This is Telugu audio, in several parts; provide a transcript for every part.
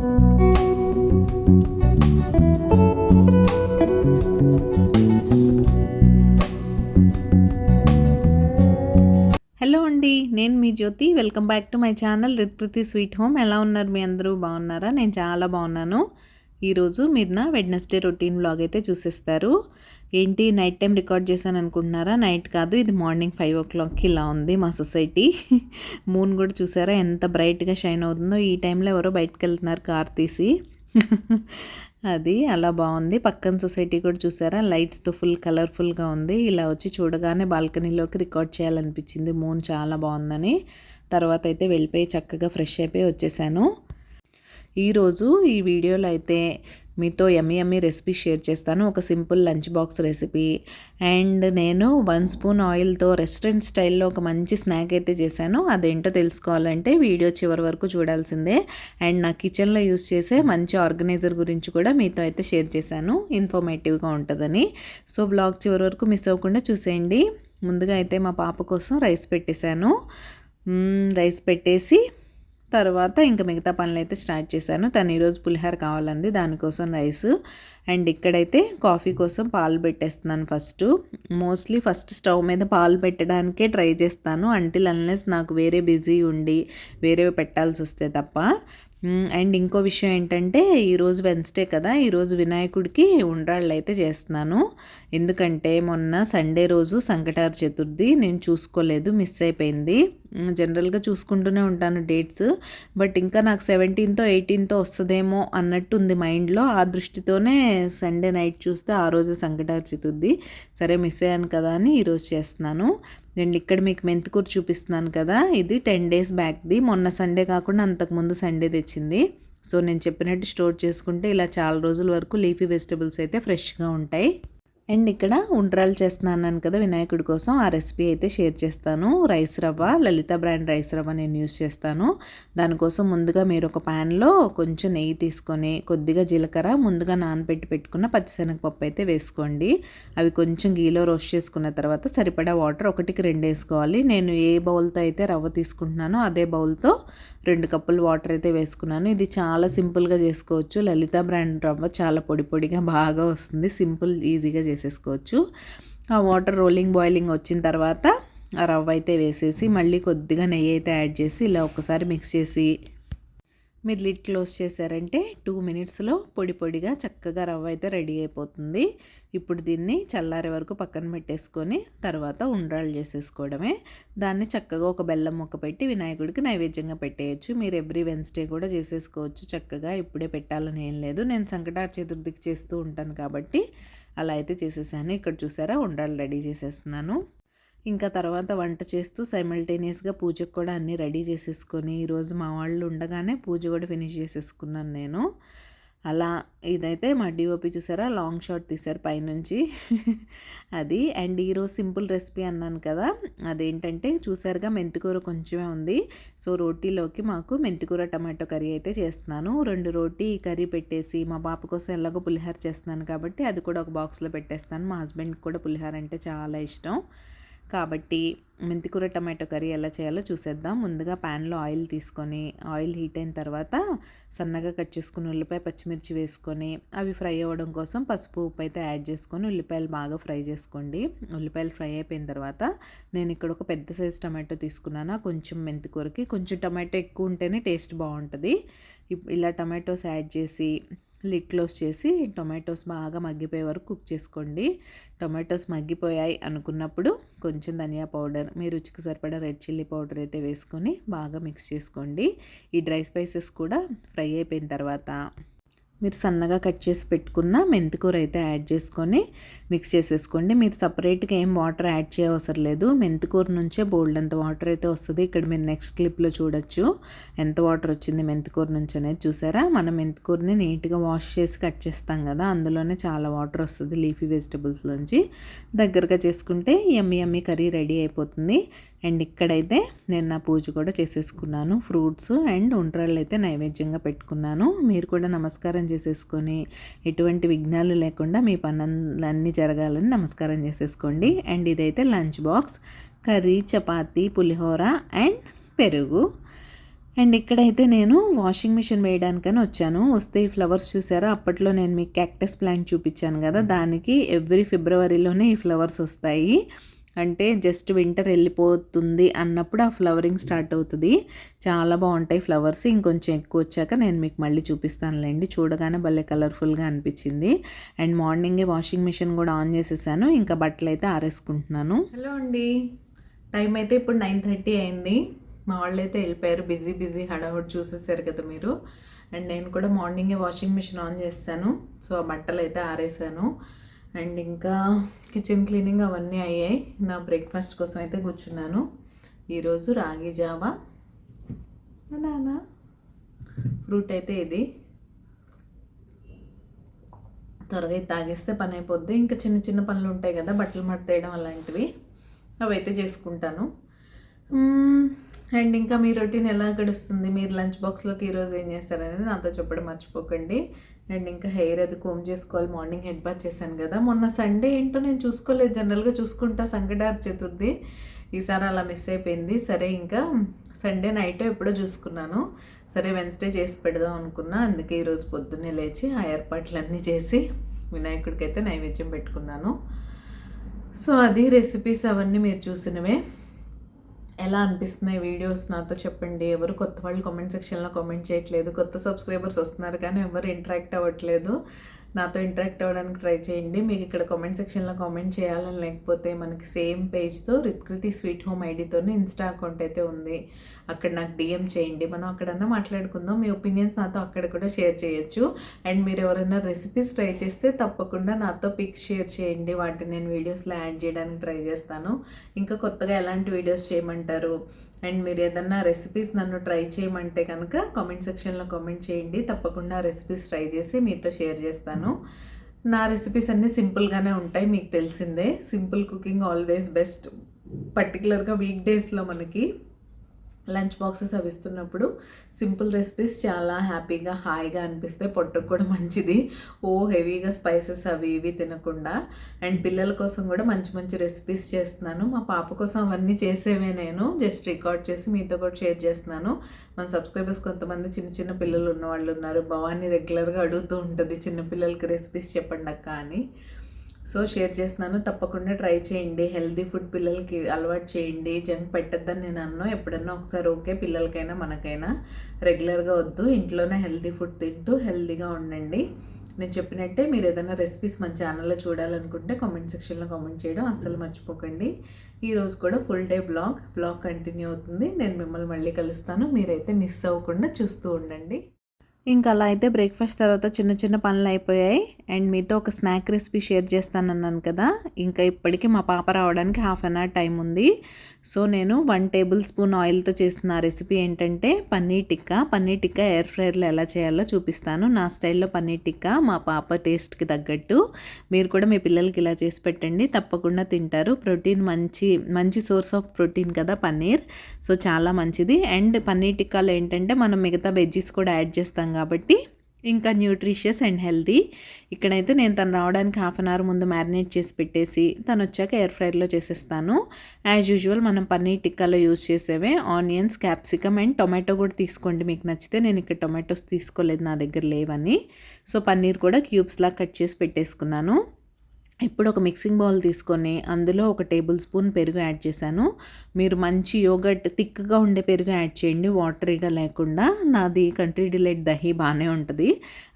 హలో అండి నేను మీ Jyothi. Welcome back to my channel Rithruthi sweet home. ఎలా ఉన్నారు మీ అందరూ? బాగున్నారా? నేను చాలా బాగున్నాను. ఈరోజు మీరు నా వెడ్నెస్డే రొటీన్ బ్లాగ్ అయితే చూసేస్తారు. ఏంటి నైట్ టైం రికార్డ్ చేశాను అనుకుంటున్నారా నైట్ కాదు ఇది మార్నింగ్ ఫైవ్ ఓ క్లాక్కి ఇలా ఉంది మా సొసైటీ మూన్ కూడా చూసారా ఎంత బ్రైట్గా షైన్ అవుతుందో. ఈ టైంలో ఎవరో బయటకు వెళ్తున్నారు కార్ తీసి. అది అలా బాగుంది. పక్కన సొసైటీ కూడా చూసారా లైట్స్తో ఫుల్ కలర్ఫుల్గా ఉంది. ఇలా వచ్చి చూడగానే బాల్కనీలోకి రికార్డ్ చేయాలనిపించింది. మూన్ చాలా బాగుందని. తర్వాత అయితే వెళ్ళిపోయి చక్కగా ఫ్రెష్ అయిపోయి వచ్చేసాను. ఈరోజు ఈ వీడియోలో అయితే మీతో ఎమ్మి ఎమ్మి రెసిపీ షేర్ చేస్తాను. ఒక simple lunch box recipe. And నేను వన్ స్పూన్ ఆయిల్తో రెస్టారెంట్ స్టైల్లో ఒక మంచి స్నాక్ అయితే చేశాను. అదేంటో తెలుసుకోవాలంటే వీడియో చివరి వరకు చూడాల్సిందే. అండ్ నా కిచెన్లో యూస్ చేసే మంచి ఆర్గనైజర్ గురించి కూడా మీతో అయితే షేర్ చేశాను. ఇన్ఫర్మేటివ్గా ఉంటుందని. సో బ్లాగ్ చివరి వరకు మిస్ అవ్వకుండా చూసేయండి. ముందుగా అయితే మా పాప కోసం రైస్ పెట్టేశాను. రైస్ పెట్టేసి తర్వాత ఇంకా మిగతా పనులు అయితే స్టార్ట్ చేశాను. తను ఈరోజు పులిహోర కావాలంది దానికోసం రైస్ అండ్ ఇక్కడైతే కాఫీ కోసం పాలు పెట్టేస్తున్నాను ఫస్ట్. మోస్ట్లీ ఫస్ట్ స్టవ్ మీద పాలు పెట్టడానికే ట్రై చేస్తాను అంటిల్ అన్లెస్ నాకు వేరే బిజీ ఉండి వేరే పెట్టాల్సి వస్తే తప్ప. అండ్ ఇంకో విషయం ఏంటంటే ఈరోజు వెన్స్డే కదా ఈరోజు వినాయకుడికి ఉండ్రాళ్ళు అయితే చేస్తున్నాను. ఎందుకంటే మొన్న సండే రోజు సంకటార చతుర్థి నేను చూసుకోలేదు మిస్ అయిపోయింది. జనరల్గా చూసుకుంటూనే ఉంటాను డేట్స్. బట్ ఇంకా నాకు సెవెంటీన్తో ఎయిటీన్తో వస్తుందేమో అన్నట్టు ఉంది మైండ్లో. ఆ దృష్టితోనే సండే నైట్ చూస్తే ఆ రోజు సంకటార్ చితుద్ది సరే మిస్ అయ్యాను కదా అని ఈరోజు చేస్తున్నాను. నేను ఇక్కడ మీకు మెంతికూర చూపిస్తున్నాను కదా. ఇది టెన్ డేస్ బ్యాక్ది. మొన్న సండే కాకుండా అంతకుముందు సండే తెచ్చింది. సో నేను చెప్పినట్టు స్టోర్ చేసుకుంటే ఇలా చాలా రోజుల వరకు లీఫీ వెజిటబుల్స్ అయితే ఫ్రెష్గా ఉంటాయి. అండ్ ఇక్కడ ఉండ్రాలు చేస్తున్నాను కదా వినాయకుడి కోసం ఆ రెసిపీ అయితే షేర్ చేస్తాను. రైస్ రవ్వ లలిత బ్రాండ్ రైస్ రవ్వ నేను యూస్ చేస్తాను. దానికోసం ముందుగా మీరు ఒక ప్యాన్లో కొంచెం నెయ్యి తీసుకొని కొద్దిగా జీలకర్ర ముందుగా నానబెట్టి పెట్టుకున్న పచ్చిశనగపప్పు అయితే వేసుకోండి. అవి కొంచెం గీలో రోస్ట్ చేసుకున్న తర్వాత సరిపడా వాటర్ ఒకటికి రెండు వేసుకోవాలి. నేను ఏ బౌల్తో అయితే రవ్వ తీసుకుంటున్నానో అదే బౌల్తో రెండు కప్పులు వాటర్ అయితే వేసుకున్నాను. ఇది చాలా సింపుల్గా చేసుకోవచ్చు. లలిత బ్రాండ్ రవ్వ చాలా పొడి పొడిగా బాగా వస్తుంది. సింపుల్ ఈజీగా చేసేసుకోవచ్చు. ఆ వాటర్ రోలింగ్ బాయిలింగ్ వచ్చిన తర్వాత ఆ రవ్వ అయితే వేసేసి మళ్ళీ కొద్దిగా నెయ్యి అయితే యాడ్ చేసి ఇలా ఒకసారి మిక్స్ చేసి మీరు లిడ్ క్లోజ్ చేశారంటే టూ మినిట్స్లో పొడి పొడిగా చక్కగా రవ్వ అయితే రెడీ అయిపోతుంది. ఇప్పుడు దీన్ని చల్లారే వరకు పక్కన పెట్టేసుకొని తర్వాత ఉండ్రాలు చేసేసుకోవడమే. దాన్ని చక్కగా ఒక బెల్లం ముక్క పెట్టి వినాయకుడికి నైవేద్యంగా పెట్టేయచ్చు. మీరు ఎవ్రీ వెన్స్డే కూడా చేసేసుకోవచ్చు. చక్కగా ఇప్పుడే పెట్టాలని ఏం లేదు. నేను సంకటార చతుర్థికి చేస్తూ ఉంటాను కాబట్టి అలా అయితే చేసేసాను. ఇక్కడ చూసారా? ఉండ్రాలు రెడీ చేసేస్తున్నాను. ఇంకా తర్వాత వంట చేస్తూ సైమల్టేనియస్గా పూజకు కూడా అన్నీ రెడీ చేసేసుకొని ఈరోజు మా వాళ్ళు ఉండగానే పూజ కూడా ఫినిష్ చేసేసుకున్నాను నేను. అలా ఇదైతే మా డిఓపి చూసారా? లాంగ్ షాట్ తీశారు పైనుంచి. అది అండ్ ఈరోజు సింపుల్ రెసిపీ అన్నాను కదా అదేంటంటే చూసారుగా మెంతికూర కొంచెమే ఉంది. సో రోటీలోకి మాకు మెంతికూర టమాటో కర్రీ అయితే చేస్తున్నాను. రెండు రోటీ కర్రీ పెట్టేసి మా పాప కోసం ఎలాగో పులిహోర చేస్తున్నాను కాబట్టి అది కూడా ఒక బాక్స్లో పెట్టేస్తాను. మా హస్బెండ్కి కూడా పులిహోర అంటే చాలా ఇష్టం. కాబట్టి మెంతికూర టమాటో కర్రీ ఎలా చేయాలో చూసేద్దాం. ముందుగా ప్యాన్లో ఆయిల్ తీసుకొని ఆయిల్ హీట్ అయిన తర్వాత సన్నగా కట్ చేసుకుని ఉల్లిపాయ పచ్చిమిర్చి వేసుకొని అవి ఫ్రై అవ్వడం కోసం పసుపు ఉప్పు అయితే యాడ్ చేసుకొని ఉల్లిపాయలు బాగా ఫ్రై చేసుకోండి. ఉల్లిపాయలు ఫ్రై అయిపోయిన తర్వాత నేను ఇక్కడ ఒక పెద్ద సైజ్ టమాటో తీసుకున్నాను. కొంచెం మెంతికూరకి కొంచెం టమాటో ఎక్కువ ఉంటేనే టేస్ట్ బాగుంటుంది. ఇలా టమాటోస్ యాడ్ చేసి లిడ్ క్లోజ్ చేసి టొమాటోస్ బాగా మగ్గిపోయే వరకు కుక్ చేసుకోండి. టొమాటోస్ మగ్గిపోయాయి అనుకున్నప్పుడు కొంచెం ధనియా పౌడర్ మీ రుచికి సరిపడా రెడ్ చిల్లీ పౌడర్ అయితే వేసుకొని బాగా మిక్స్ చేసుకోండి. ఈ డ్రై స్పైసెస్ కూడా ఫ్రై అయిపోయిన తర్వాత. మీరు సన్నగా కట్ చేసి పెట్టుకున్న మెంతికూర అయితే యాడ్ చేసుకొని మిక్స్ చేసేసుకోండి. మీరు సపరేట్గా ఏం వాటర్ యాడ్ చేయవసరం లేదు. మెంతికూర నుంచే బోల్డ్ అంత వాటర్ అయితే వస్తుంది. ఇక్కడ మీరు నెక్స్ట్ క్లిప్లో చూడొచ్చు ఎంత వాటర్ వచ్చింది మెంతికూర నుంచి అనేది. చూసారా? మనం మెంతికూరని నీట్గా వాష్ చేసి కట్ చేస్తాం కదా అందులోనే చాలా వాటర్ వస్తుంది లీఫీ వెజిటబుల్స్లోంచి దగ్గరగా చేసుకుంటే ఎమ్మి ఎమ్మి కర్రీ రెడీ అయిపోతుంది. అండ్ ఇక్కడైతే నేను నా పూజ కూడా చేసేసుకున్నాను. ఫ్రూట్స్ అండ్ ఉండ్రాళ్ళు అయితే నైవేద్యంగా పెట్టుకున్నాను. మీరు కూడా నమస్కారం చేసేసుకొని ఎటువంటి విఘ్నాలు లేకుండా మీ పనులన్నీ జరగాలని నమస్కారం చేసేసుకోండి. అండ్ ఇదైతే lunch box curry chapati pulihora and పెరుగు. అండ్ ఇక్కడైతే నేను వాషింగ్ మిషన్ వేయడానికని వచ్చాను. వస్తే ఈ ఫ్లవర్స్ చూసారా? అప్పట్లో నేను మీకు క్యాక్టస్ ప్లాంట్ చూపించాను కదా. దానికి ఎవ్రీ ఫిబ్రవరిలోనే ఈ ఫ్లవర్స్ వస్తాయి. అంటే జస్ట్ వింటర్ వెళ్ళిపోతుంది అన్నప్పుడు ఆ ఫ్లవరింగ్ స్టార్ట్ అవుతుంది. చాలా బాగుంటాయి ఫ్లవర్స్. ఇంకొంచెం ఎక్కువ వచ్చాక నేను మీకు మళ్ళీ చూపిస్తానులేండి. చూడగానే భలే కలర్ఫుల్గా అనిపించింది. అండ్ మార్నింగే వాషింగ్ మిషన్ కూడా ఆన్ చేసేసాను. ఇంకా బట్టలు అయితే ఆరేసుకుంటున్నాను. హలో అండి. టైం అయితే ఇప్పుడు నైన్ థర్టీ అయింది. మా వాళ్ళు అయితే వెళ్ళిపోయారు. బిజీ బిజీ హడావుడ్ చూసేసారు కదా మీరు. అండ్ నేను కూడా మార్నింగే వాషింగ్ మిషన్ ఆన్ చేస్తాను. సో ఆ బట్టలు అయితే ఆరేసాను. అండ్ ఇంకా కిచెన్ క్లీనింగ్ అవన్నీ అయ్యాయి. నా బ్రేక్ఫాస్ట్ కోసం అయితే కూర్చున్నాను. ఈరోజు రాగి జావా. నానా ఫ్రూట్ అయితే ఇది. త్వరగా తాగేస్తే పని అయిపోద్ది. ఇంకా చిన్న చిన్న పనులు ఉంటాయి కదా బట్టలు మడతేయడం అలాంటివి. అవి అయితే చేసుకుంటాను. అండ్ ఇంకా మీ రొటీన్ ఎలా గడుస్తుంది? మీరు లంచ్ బాక్స్లోకి ఈరోజు ఏం చేస్తారనేది నాతో చెప్పడం మర్చిపోకండి. అండ్ ఇంకా హెయిర్ అది కోమ్ చేసుకోవాలి మార్నింగ్ హెడ్ బాత్ చేశాను కదా. మొన్న సండే ఏంటో నేను చూసుకోలేదు జనరల్గా చూసుకుంటా సంకటార్ చతుర్థి ఈసారి అలా మిస్ అయిపోయింది. సరే ఇంకా సండే నైట్ ఎప్పుడో చూసుకున్నాను. సరే వెన్స్డే చేసి పెడదాం అనుకున్నా. అందుకే ఈరోజు పొద్దున్నే లేచి ఆ ఏర్పాట్లన్నీ చేసి వినాయకుడికి అయితే నైవేద్యం పెట్టుకున్నాను. సో అది రెసిపీస్ అవన్నీ మీరు చూసినవే. ఎలా అనిపిస్తున్నాయి వీడియోస్ నాతో చెప్పండి? ఎవరు కొత్త వాళ్ళు కామెంట్ సెక్షన్లో కామెంట్ చేయట్లేదు. కొత్త సబ్స్క్రైబర్స్ వస్తున్నారు కానీ ఎవరు ఇంటరాక్ట్ అవ్వట్లేదు. నాతో ఇంటరాక్ట్ అవ్వడానికి ట్రై చేయండి. మీకు ఇక్కడ కామెంట్ సెక్షన్లో కామెంట్ చేయాలని లేకపోతే మనకి సేమ్ పేజ్తో రిత్కృతి స్వీట్ హోమ్ ఐడితోనే ఇన్స్టా అకౌంట్ అయితే ఉంది. అక్కడ నాకు డిఎం చేయండి. మనం అక్కడన్నా మాట్లాడుకుందాం. మీ ఒపీనియన్స్ నాతో అక్కడ కూడా షేర్ చేయొచ్చు. అండ్ మీరు ఎవరైనా రెసిపీస్ ట్రై చేస్తే తప్పకుండా నాతో పిక్స్ షేర్ చేయండి. వాటిని నేను వీడియోస్లో యాడ్ చేయడానికి ట్రై చేస్తాను. ఇంకా కొత్తగా ఎలాంటి వీడియోస్ చేయమంటారు? అండ్ మీరు ఏదన్నా రెసిపీస్ నన్ను ట్రై చేయమంటే కనుక కామెంట్ సెక్షన్లో కామెంట్ చేయండి. తప్పకుండా రెసిపీస్ ట్రై చేసి మీతో షేర్ చేస్తాను. నా రెసిపీస్ అన్నీ సింపుల్గానే ఉంటాయి మీకు తెలిసిందే. సింపుల్ కుకింగ్ ఆల్వేస్ బెస్ట్ పర్టికులర్గా వీక్ డేస్లో మనకి లంచ్ బాక్సెస్ అవి ఇస్తున్నప్పుడు సింపుల్ రెసిపీస్ చాలా హ్యాపీగా హాయిగా అనిపిస్తాయి పొట్టకు కూడా మంచిది. ఓ హెవీగా స్పైసెస్ అవి ఇవి తినకుండా. అండ్ పిల్లల కోసం కూడా మంచి మంచి రెసిపీస్ చేస్తున్నాను. మా పాప కోసం అవన్నీ చేసేవే నేను. జస్ట్ రికార్డ్ చేసి మీతో కూడా షేర్ చేస్తున్నాను. మన సబ్స్క్రైబర్స్ కొంతమంది చిన్న చిన్న పిల్లలు ఉన్నవాళ్ళు ఉన్నారు. భవానీ రెగ్యులర్గా అడుగుతూ ఉంటుంది చిన్నపిల్లలకి రెసిపీస్ చెప్పండి అక్క అని. సో షేర్ చేస్తున్నాను. తప్పకుండా ట్రై చేయండి. హెల్దీ ఫుడ్ పిల్లలకి అలవాటు చేయండి. జంక్ పెట్టద్దని నేను అన్నా. ఎప్పుడన్నా ఒకసారి ఓకే. పిల్లలకైనా మనకైనా రెగ్యులర్గా వద్దు. ఇంట్లోనే హెల్దీ ఫుడ్ తింటూ హెల్దీగా ఉండండి. నేను చెప్పినట్టే మీరు ఏదైనా రెసిపీస్ మన ఛానల్లో చూడాలనుకుంటే కామెంట్ సెక్షన్లో కామెంట్ చేయడం అస్సలు మర్చిపోకండి. ఈరోజు కూడా full day blog. Blog continue అవుతుంది. నేను మిమ్మల్ని మళ్ళీ కలుస్తాను. మీరైతే మిస్ అవ్వకుండా చూస్తూ ఉండండి. ఇంకా అలా అయితే బ్రేక్ఫాస్ట్ తర్వాత చిన్న చిన్న పనులు అయిపోయాయి. అండ్ మీతో ఒక స్నాక్ రెసిపీ షేర్ చేస్తానన్నాను కదా ఇంకా ఇప్పటికీ మా పాప రావడానికి హాఫ్ అన్ అవర్ టైం ఉంది. సో నేను వన్ టేబుల్ స్పూన్ ఆయిల్తో చేసిన రెసిపీ ఏంటంటే పన్నీర్ టిక్కా. పన్నీర్ టిక్కా ఎయిర్ ఫ్రైర్లో ఎలా చేయాలో చూపిస్తాను. నా స్టైల్లో పన్నీర్ టిక్కా మా పాప టేస్ట్కి తగ్గట్టు. మీరు కూడా మీ పిల్లలకి ఇలా చేసి పెట్టండి తప్పకుండా తింటారు. ప్రోటీన్ మంచి మంచి సోర్స్ ఆఫ్ ప్రోటీన్ కదా పన్నీర్. సో చాలా మంచిది. అండ్ పన్నీర్ టిక్కాలో ఏంటంటే మనం మిగతా వెజ్జీస్ కూడా యాడ్ చేస్తాం కాబట్టి ఇంకా న్యూట్రిషియస్ అండ్ హెల్తీ. ఇక్కడైతే నేను తను రావడానికి హాఫ్ అన్ అవర్ ముందు మ్యారినేట్ చేసి పెట్టేసి తను వచ్చాక ఎయిర్ ఫ్రైర్లో చేసేస్తాను. యాజ్ యూజువల్ మనం పన్నీర్ టిక్కాలో యూజ్ చేసేవే. ఆనియన్స్ క్యాప్సికమ్ అండ్ టొమాటో కూడా తీసుకోండి. మీకు నచ్చితే నేను ఇక్కడ టొమాటోస్ తీసుకోలేదు నా దగ్గర లేవని. సో పన్నీర్ కూడా క్యూబ్స్లా కట్ చేసి పెట్టేసుకున్నాను. ఇప్పుడు ఒక మిక్సింగ్ బౌల్ తీసుకొని అందులో ఒక టేబుల్ స్పూన్ పెరుగు యాడ్ చేశాను. మీరు మంచి యోగట్ థిక్గా ఉండే పెరుగు యాడ్ చేయండి వాటరీగా లేకుండా. నాది కంట్రీ డిలైట్ దహి బాగానే ఉంటుంది.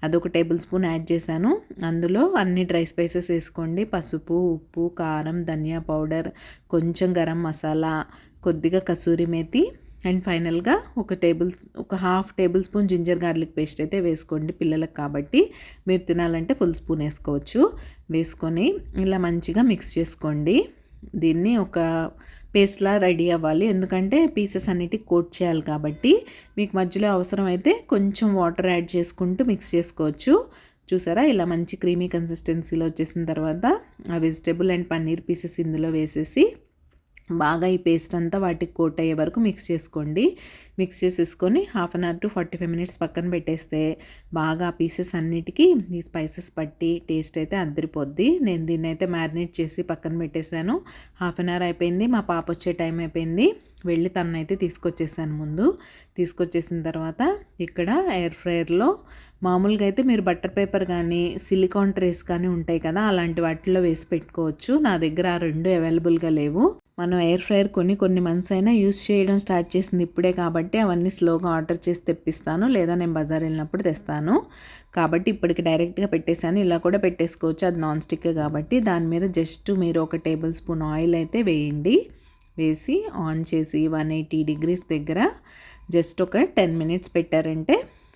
అదొక టేబుల్ స్పూన్ యాడ్ చేశాను. అందులో అన్ని డ్రై స్పైసెస్ వేసుకోండి. పసుపు ఉప్పు కారం ధనియా పౌడర్ కొంచెం గరం మసాలా కొద్దిగా కసూరి మేతి అండ్ ఫైనల్గా ఒక టేబుల్ ఒక half tablespoon ginger garlic paste అయితే వేసుకోండి పిల్లలకు కాబట్టి. మీరు తినాలంటే ఫుల్ స్పూన్ వేసుకోవచ్చు. వేసుకొని ఇలా మంచిగా మిక్స్ చేసుకోండి. దీన్ని ఒక పేస్ట్లా రెడీ అవ్వాలి. ఎందుకంటే పీసెస్ అన్నిటి కోట్ చేయాలి కాబట్టి. మీకు మధ్యలో అవసరమైతే కొంచెం వాటర్ యాడ్ చేసుకుంటూ మిక్స్ చేసుకోవచ్చు. చూసారా? ఇలా మంచి క్రీమీ కన్సిస్టెన్సీలో వచ్చేసిన తర్వాత ఆ వెజిటేబుల్ అండ్ పన్నీర్ పీసెస్ ఇందులో వేసేసి బాగా ఈ పేస్ట్ అంతా వాటికి కోట్ అయ్యే వరకు మిక్స్ చేసుకోండి. మిక్స్ చేసేసుకొని half an hour to forty five minutes పక్కన పెట్టేస్తే బాగా పీసెస్ అన్నిటికీ ఈ స్పైసెస్ పట్టి టేస్ట్ అయితే అద్దరిపోద్ది. నేను దీన్ని అయితే మ్యారినేట్ చేసి పక్కన పెట్టేశాను. హాఫ్ అన్ అవర్ అయిపోయింది. మా పాప వచ్చే టైం అయిపోయింది. వెళ్ళి తనైతే తీసుకొచ్చేసాను ముందు. తీసుకొచ్చేసిన తర్వాత ఇక్కడ ఎయిర్ ఫ్రైయర్లో మామూలుగా అయితే మీరు బటర్ పేపర్ కానీ సిలికాన్ ట్రేస్ కానీ ఉంటాయి కదా అలాంటి వాటిల్లో వేసి పెట్టుకోవచ్చు. నా దగ్గర ఆ రెండు అవైలబుల్గా లేవు. మనం ఎయిర్ ఫ్రైయర్ కొన్ని కొన్ని మంత్స్ అయినా యూస్ చేయడం స్టార్ట్ చేసింది ఇప్పుడే కాబట్టి అవన్నీ స్లోగా ఆర్డర్ చేసి తెప్పిస్తాను. లేదా నేను బజార్ వెళ్ళినప్పుడు తెస్తాను. కాబట్టి ఇప్పటికి డైరెక్ట్గా పెట్టేశాను. ఇలా కూడా పెట్టేసుకోవచ్చు. అది నాన్ స్టిక్ కాబట్టి దాని మీద జస్ట్ మీరు ఒక టేబుల్ స్పూన్ ఆయిల్ అయితే వేయండి. వేసి ఆన్ చేసి వన్ ఎయిటీ డిగ్రీస్ దగ్గర జస్ట్ ఒక టెన్ మినిట్స్ పెట్టారంటే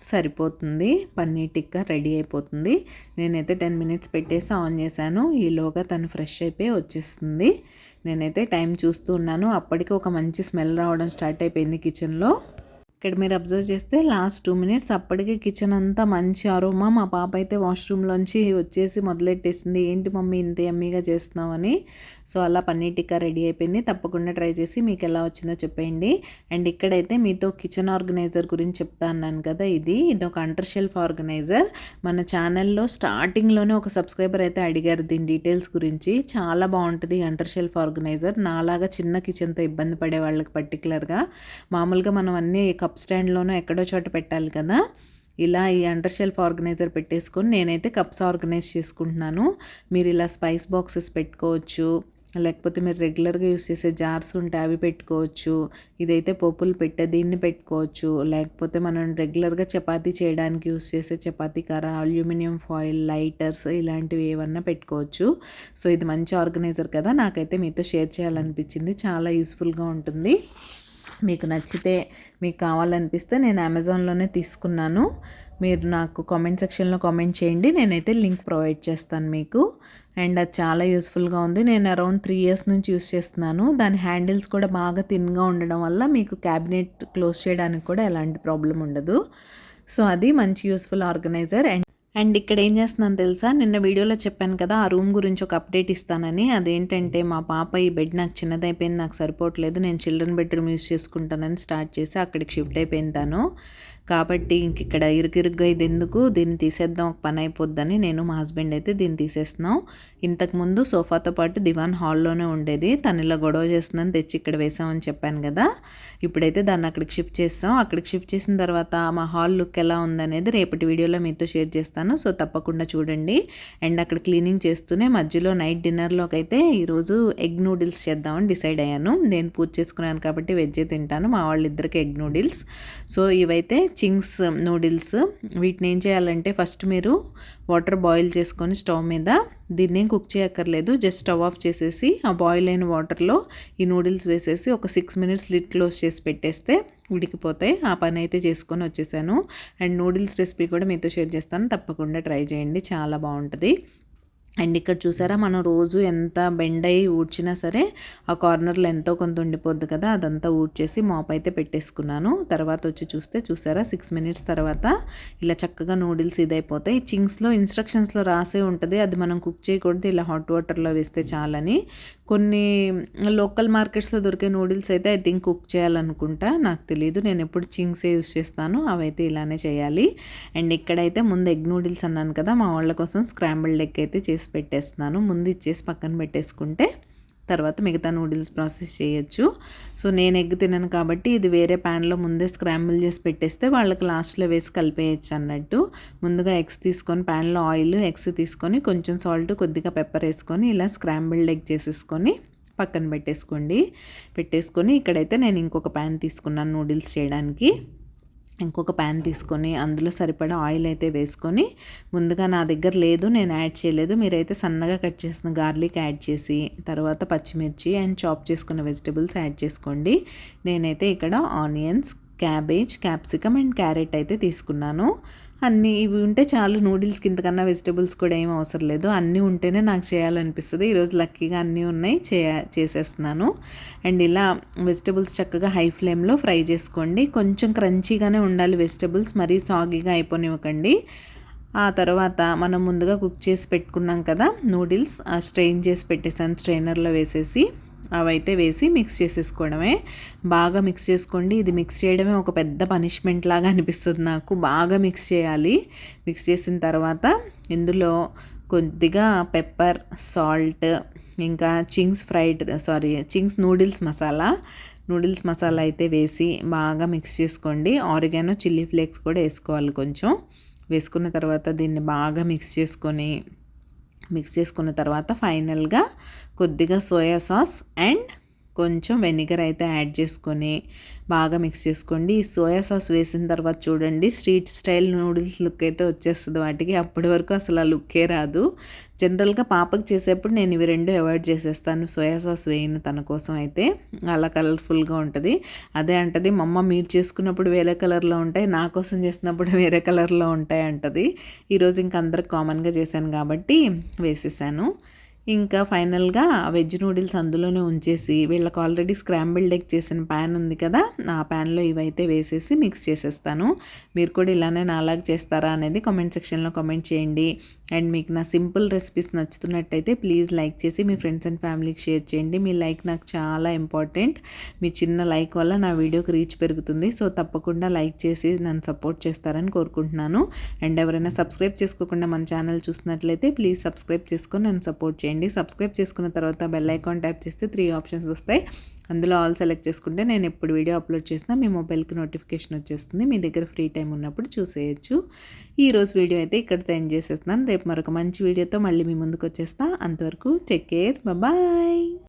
సరిపోతుంది. పన్నీర్ టిక్కా రెడీ అయిపోతుంది. నేనైతే టెన్ మినిట్స్ పెట్టేసి ఆన్ చేశాను. ఈలోగా తను ఫ్రెష్ అయిపోయి వచ్చేస్తుంది. నేనైతే టైం చూస్తూ ఉన్నాను. అప్పటికి ఒక మంచి స్మెల్ రావడం స్టార్ట్ అయిపోయింది కిచెన్లో ఇక్కడ మీరు అబ్జర్వ్ చేస్తే లాస్ట్ టూ మినిట్స్ అప్పటికే కిచెన్ అంతా మంచి అరోమా. మా పాప అయితే వాష్రూమ్లోంచి వచ్చేసి మొదలెట్టేసింది. ఏంటి మమ్మీ ఇంత ఎమ్మీగా చేస్తున్నామని సో అలా పన్నీర్ టిక్కా రెడీ అయిపోయింది. తప్పకుండా ట్రై చేసి మీకు ఎలా వచ్చిందో చెప్పేయండి. అండ్ ఇక్కడైతే మీతో కిచెన్ ఆర్గనైజర్ గురించి చెప్తా అన్నాను కదా ఇది. ఇది ఒక అంటర్ షెల్ఫ్ ఆర్గనైజర్. మన ఛానల్లో స్టార్టింగ్లోనే ఒక సబ్స్క్రైబర్ అయితే అడిగారు దీని డీటెయిల్స్ గురించి. చాలా బాగుంటుంది అంటర్ షెల్ఫ్ ఆర్గనైజర్. నాలాగా చిన్న కిచెన్తో ఇబ్బంది పడే వాళ్ళకి పర్టికులర్గా మామూలుగా మనం అన్నీ కప్ స్టాండ్లోనో ఎక్కడో చోట పెట్టాలి కదా. ఇలా ఈ అండర్ షెల్ఫ్ ఆర్గనైజర్ పెట్టేసుకొని నేనైతే కప్స్ ఆర్గనైజ్ చేసుకుంటున్నాను. మీరు ఇలా స్పైస్ బాక్సెస్ పెట్టుకోవచ్చు. లేకపోతే మీరు రెగ్యులర్గా యూస్ చేసే జార్స్ ఉంటే అవి పెట్టుకోవచ్చు. ఇదైతే పోపులు పెట్టే దీన్ని పెట్టుకోవచ్చు. లేకపోతే మనం రెగ్యులర్గా చపాతీ చేయడానికి యూస్ చేసే చపాతీ కర అల్యూమినియం ఫాయిల్ లైటర్స్ ఇలాంటివి ఏమన్నా పెట్టుకోవచ్చు. సో ఇది మంచి ఆర్గనైజర్ కదా. నాకైతే మీతో షేర్ చేయాలనిపించింది. చాలా యూస్ఫుల్గా ఉంటుంది. మీకు నచ్చితే మీకు కావాలనిపిస్తే నేను అమెజాన్లోనే తీసుకున్నాను. మీరు నాకు కామెంట్ సెక్షన్లో కామెంట్ చేయండి. నేనైతే లింక్ ప్రొవైడ్ చేస్తాను మీకు. అండ్ అది చాలా యూస్ఫుల్గా ఉంది. నేను అరౌండ్ త్రీ ఇయర్స్ నుంచి యూస్ చేస్తున్నాను. దాని హ్యాండిల్స్ కూడా బాగా థిన్గా ఉండడం వల్ల మీకు క్యాబినెట్ క్లోజ్ చేయడానికి కూడా ఎలాంటి ప్రాబ్లం ఉండదు. సో అది మంచి యూస్ఫుల్ ఆర్గనైజర్ అండ్ అండ్ ఇక్కడ ఏం చేస్తున్నాను తెలుసా? నిన్న వీడియోలో చెప్పాను కదా ఆ రూమ్ గురించి ఒక అప్డేట్ ఇస్తానని. అదేంటంటే మా పాప ఈ బెడ్ నాకు చిన్నదైపోయింది నాకు సరిపోవట్లేదు నేను చిల్డ్రన్ బెడ్రూమ్ యూస్ చేసుకుంటానని స్టార్ట్ చేసి అక్కడికి షిఫ్ట్ అయిపోయింది తను. కాబట్టి ఇంక ఇక్కడ ఇరుకిరుగ్గా ఇది ఎందుకు దీన్ని తీసేద్దాం ఒక పని అయిపోద్దని నేను మా హస్బెండ్ అయితే దీన్ని తీసేస్తున్నాం. ఇంతకుముందు సోఫాతో పాటు దివాన్ హాల్లోనే ఉండేది. తను ఇలా గొడవ చేస్తుందని తెచ్చి ఇక్కడ వేసామని చెప్పాను కదా. ఇప్పుడైతే దాన్ని అక్కడికి షిఫ్ట్ చేస్తాం. అక్కడికి షిఫ్ట్ చేసిన తర్వాత మా హాల్ లుక్ ఎలా ఉందనేది రేపటి వీడియోలో మీతో షేర్ చేస్తాను. సో తప్పకుండా చూడండి. అండ్ అక్కడ క్లీనింగ్ చేస్తూనే మధ్యలో నైట్ డిన్నర్లోకి అయితే ఈరోజు ఎగ్ నూడిల్స్ చేద్దామని డిసైడ్ అయ్యాను. నేను పూజ చేసుకున్నాను కాబట్టి వెజ్జే తింటాను. మా వాళ్ళిద్దరికి ఎగ్ నూడిల్స్. సో ఇవైతే చింగ్స్ నూడిల్స్ వీటిని ఏం చేయాలంటే ఫస్ట్ మీరు వాటర్ బాయిల్ చేసుకొని స్టవ్ మీద. దీన్నేం కుక్ చేయక్కర్లేదు జస్ట్ స్టవ్ ఆఫ్ చేసేసి ఆ బాయిల్ అయిన వాటర్లో ఈ నూడిల్స్ వేసేసి ఒక సిక్స్ మినిట్స్ లిట్ క్లోజ్ చేసి పెట్టేస్తే ఉడికిపోతాయి. ఆ పని అయితే చేసుకొని వచ్చేసాను. అండ్ నూడిల్స్ రెసిపీ కూడా మీతో షేర్ చేస్తాను. తప్పకుండా ట్రై చేయండి చాలా బాగుంటుంది. అండ్ ఇక్కడ చూసారా మనం రోజు ఎంత బెండ్ అయ్యి ఊడ్చినా సరే ఆ కార్నర్లో ఎంతో కొంత ఉండిపోద్ది కదా అదంతా ఊడ్చేసి మాప్ అయితే పెట్టేసుకున్నాను. తర్వాత వచ్చి చూస్తే చూసారా సిక్స్ మినిట్స్ తర్వాత ఇలా చక్కగా నూడిల్స్ ఇదైపోతాయి. చింగ్స్లో ఇన్స్ట్రక్షన్స్లో రాసే ఉంటుంది అది మనం కుక్ చేయకూడదు ఇలా హాట్ వాటర్లో వేస్తే చాలని. కొన్ని లోకల్ మార్కెట్స్లో దొరికే నూడిల్స్ అయితే ఐ థింక్ కుక్ చేయాలనుకుంటా. నాకు తెలియదు నేను ఎప్పుడు చింగ్సే యూస్ చేస్తాను. అవైతే ఇలానే చేయాలి. అండ్ ఇక్కడైతే ముందు ఎగ్ నూడిల్స్ అన్నాను కదా మా వాళ్ళ కోసం స్క్రాంబుల్డ్ ఎగ్ అయితే చేసి పెట్టేస్తున్నాను. ముందు ఇచ్చేసి పక్కన పెట్టేసుకుంటే తర్వాత మిగతా నూడిల్స్ ప్రాసెస్ చేయొచ్చు. సో నేను ఎగ్ తినను కాబట్టి ఇది వేరే ప్యాన్లో ముందే స్క్రాంబుల్ చేసి పెట్టేస్తే వాళ్ళకి లాస్ట్లో వేసి కలిపేయచ్చు అన్నట్టు. ముందుగా ఎగ్స్ తీసుకొని ప్యాన్లో ఆయిల్ ఎగ్స్ తీసుకొని కొంచెం సాల్ట్ కొద్దిగా పెప్పర్ వేసుకొని ఇలా స్క్రాంబుల్డ్ ఎగ్ చేసేసుకొని పక్కన పెట్టేసుకోండి. పెట్టేసుకొని ఇక్కడైతే నేను ఇంకొక ప్యాన్ తీసుకున్నాను నూడిల్స్ చేయడానికి. ఇంకొక ప్యాన్ తీసుకొని అందులో సరిపడా ఆయిల్ అయితే వేసుకొని ముందుగా నా దగ్గర లేదు నేను యాడ్ చేయలేదు. మీరైతే సన్నగా కట్ చేసిన గార్లిక్ యాడ్ చేసి తర్వాత పచ్చిమిర్చి అండ్ చాప్ చేసుకున్న వెజిటబుల్స్ యాడ్ చేసుకోండి. నేనైతే ఇక్కడ onions cabbage capsicum and carrot అయితే తీసుకున్నాను. అన్నీ ఇవి ఉంటే చాలు నూడిల్స్కి ఇంతకన్నా వెజిటబుల్స్ కూడా ఏం అవసరం లేదు. అన్నీ ఉంటేనే నాకు చేయాలనిపిస్తుంది. ఈరోజు లక్కీగా అన్నీ ఉన్నాయి చే చేసేస్తున్నాను. అండ్ ఇలా వెజిటబుల్స్ చక్కగా హై ఫ్లేమ్లో ఫ్రై చేసుకోండి. కొంచెం క్రంచీగానే ఉండాలి వెజిటబుల్స్ మరీ సాగీగా అయిపోనివ్వకండి. ఆ తర్వాత మనం ముందుగా కుక్ చేసి పెట్టుకున్నాం కదా నూడిల్స్ స్ట్రెయిన్ చేసి పెట్టేసాను స్ట్రైనర్లో వేసేసి. అవైతే వేసి మిక్స్ చేసేసుకోవడమే. బాగా మిక్స్ చేసుకోండి. ఇది మిక్స్ చేయడమే ఒక పెద్ద పనిష్మెంట్ లాగా అనిపిస్తుంది నాకు. బాగా మిక్స్ చేయాలి. మిక్స్ చేసిన తర్వాత ఇందులో కొద్దిగా పెప్పర్ సాల్ట్ ఇంకా Ching's fried sorry Ching's noodles masala. Noodles masala అయితే వేసి బాగా మిక్స్ చేసుకోండి. ఆరిగానో చిల్లీ ఫ్లేక్స్ కూడా వేసుకోవాలి కొంచెం. వేసుకున్న తర్వాత దీన్ని బాగా మిక్స్ చేసుకొని మిక్స్ చేసుకున్న తర్వాత ఫైనల్గా కొద్దిగా సోయా సాస్ అండ్ కొంచెం వెనిగర్ అయితే యాడ్ చేసుకొని బాగా మిక్స్ చేసుకోండి. ఈ సోయా సాస్ వేసిన తర్వాత చూడండి స్ట్రీట్ స్టైల్ నూడిల్స్ లుక్ అయితే వచ్చేస్తుంది వాటికి. అప్పటి వరకు అసలు ఆ లుక్కే రాదు. జనరల్గా పాపకు చేసేప్పుడు నేను ఇవి రెండు అవాయిడ్ చేసేస్తాను. సోయా సాస్ వేయను తన కోసం అయితే అలా కలర్ఫుల్గా ఉంటుంది. అదే అంటది మమ్మ మీరు చేసుకున్నప్పుడు వేరే కలర్లో ఉంటాయి నా కోసం చేసినప్పుడు వేరే కలర్లో ఉంటాయి అంటది. ఈరోజు ఇంకా అందరికి కామన్గా చేశాను కాబట్టి వేసేసాను. ఇంకా ఫైనల్గా వెజ్ నూడిల్స్ అందులోనే ఉంచేసి వీళ్ళకి ఆల్రెడీ స్క్రాంబిల్డ్ ఎగ్ చేసిన ప్యాన్ ఉంది కదా ఆ ప్యాన్లో ఇవైతే వేసేసి మిక్స్ చేసేస్తాను. మీరు కూడా ఇలానే నాలాగా చేస్తారా అనేది కామెంట్ సెక్షన్లో కామెంట్ చేయండి. అండ్ మీకు నా సింపుల్ రెసిపీస్ నచ్చుతున్నట్టయితే ప్లీజ్ లైక్ చేసి మీ ఫ్రెండ్స్ అండ్ ఫ్యామిలీకి షేర్ చేయండి. మీ లైక్ నాకు చాలా ఇంపార్టెంట్. మీ చిన్న లైక్ వల్ల నా వీడియోకి రీచ్ పెరుగుతుంది. సో తప్పకుండా లైక్ చేసి నన్ను సపోర్ట్ చేస్తారని కోరుకుంటున్నాను. అండ్ ఎవరైనా సబ్స్క్రైబ్ చేసుకోకుండా మన ఛానల్ చూసినట్లయితే ప్లీజ్ సబ్స్క్రైబ్ చేసుకొని నన్ను సపోర్ట్ చేయండి. సబ్స్క్రైబ్ చేసుకున్న తర్వాత బెల్ ఐకాన్ ట్యాప్ చేస్తే త్రీ ఆప్షన్స్ వస్తాయి. అందులో ఆల్ సెలెక్ట్ చేసుకుంటే నేను ఎప్పుడు వీడియో అప్లోడ్ చేసినా మీ మొబైల్కి నోటిఫికేషన్ వచ్చేస్తుంది. మీ దగ్గర ఫ్రీ టైం ఉన్నప్పుడు చూసేయచ్చు. ఈరోజు వీడియో అయితే ఇక్కడితో ఎండ్ చేసేస్తున్నాను. రేపు మరొక మంచి వీడియోతో మళ్ళీ మీ ముందుకు వచ్చేస్తా. అంతవరకు టేక్ కేర్. బాయ్.